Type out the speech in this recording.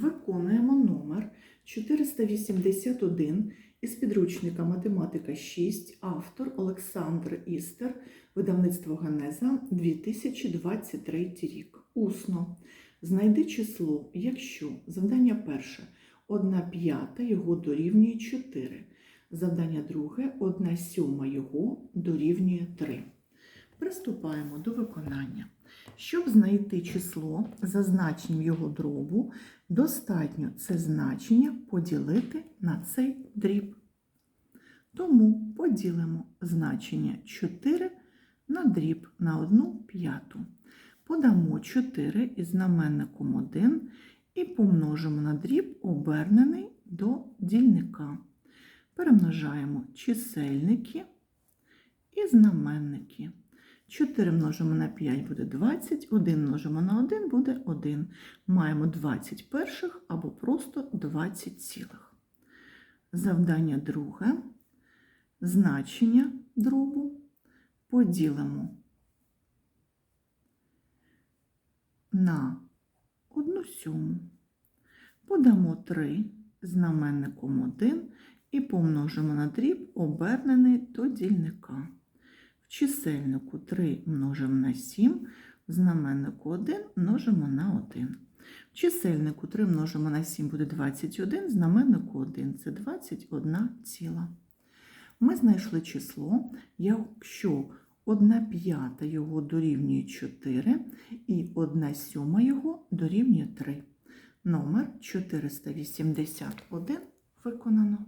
Виконуємо номер 481 із підручника Математика 6, автор Олександр Істер, видавництво Генеза 2023 рік. Усно. Знайди число, якщо завдання перше 1 п'ята його дорівнює 4. Завдання друге 1 сьома його дорівнює 3. Приступаємо до виконання. Щоб знайти число за значенням його дробу, достатньо це значення поділити на цей дріб. Тому поділимо значення 4 на дріб на 1 п'яту. Подамо 4 із знаменником 1 і помножимо на дріб, обернений до дільника. Перемножаємо чисельники і знаменники. 4 множимо на 5 буде 20, 1 множимо на 1 буде 1. Маємо 20 перших або просто 20 цілих. Завдання друге. Значення дробу поділимо на 1 сьому. Подамо 3 знаменником 1 і помножимо на дріб, обернений до дільника. В чисельнику 3 множимо на 7, в знаменнику 1 множимо на 1. В чисельнику 3 множимо на 7 буде 21, в знаменнику 1 це 21 ціла. Ми знайшли число, якщо 1 п'ята його дорівнює 4 і 1 сьома його дорівнює 3. Номер 481 виконано.